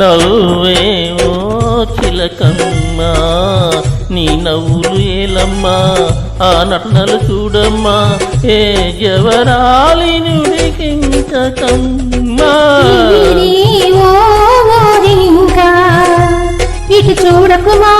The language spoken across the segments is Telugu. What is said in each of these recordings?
నవ్వేమో చిలకమ్మా నీ నవ్వులు ఏలమ్మా ఆ నటనలు చూడమ్మా ఏ జవరాలి నుడికించకమ్మా ఇటు చూడకు మా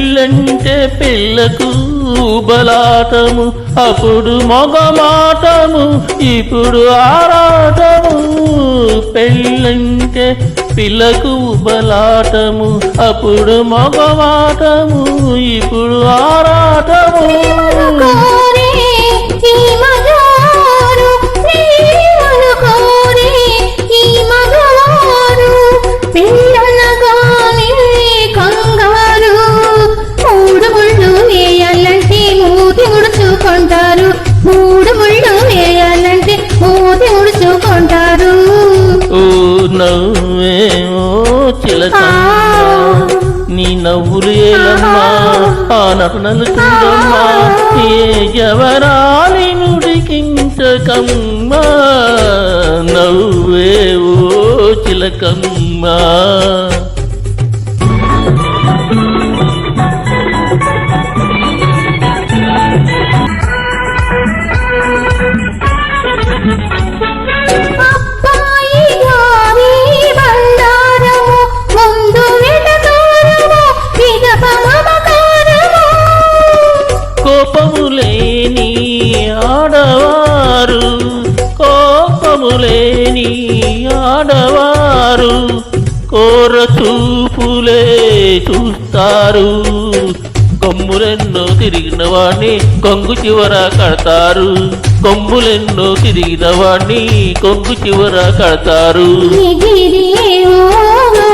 పెళ్ళంటే పిల్లకు బలాటము అప్పుడు మగమాటము ఇప్పుడు ఆరాటము. పెళ్ళంటే పిల్లకు బలాటము అప్పుడు మగమాటము ఇప్పుడు నవ్వే ఓ చిలకమ్మా నీ నవ్వులు ఏలమ్మా ఆ నటనలు చూడమ్మా ఏ జవరాలి నుడికించకమ్మా నవ్వే ఓ చిలకమ్మా. అబ్బాయి కోపములేని ఆడవారు కోపములేని ఆడవారు కోర చూపులే చూస్తారు. కొమ్ములెన్నో తిరిగిన వాణ్ణి కొంగు చివర కడతారు. కొమ్ములెన్నో తిరిగిన వాణ్ణి కొంగు చివర కడతారు. ఓ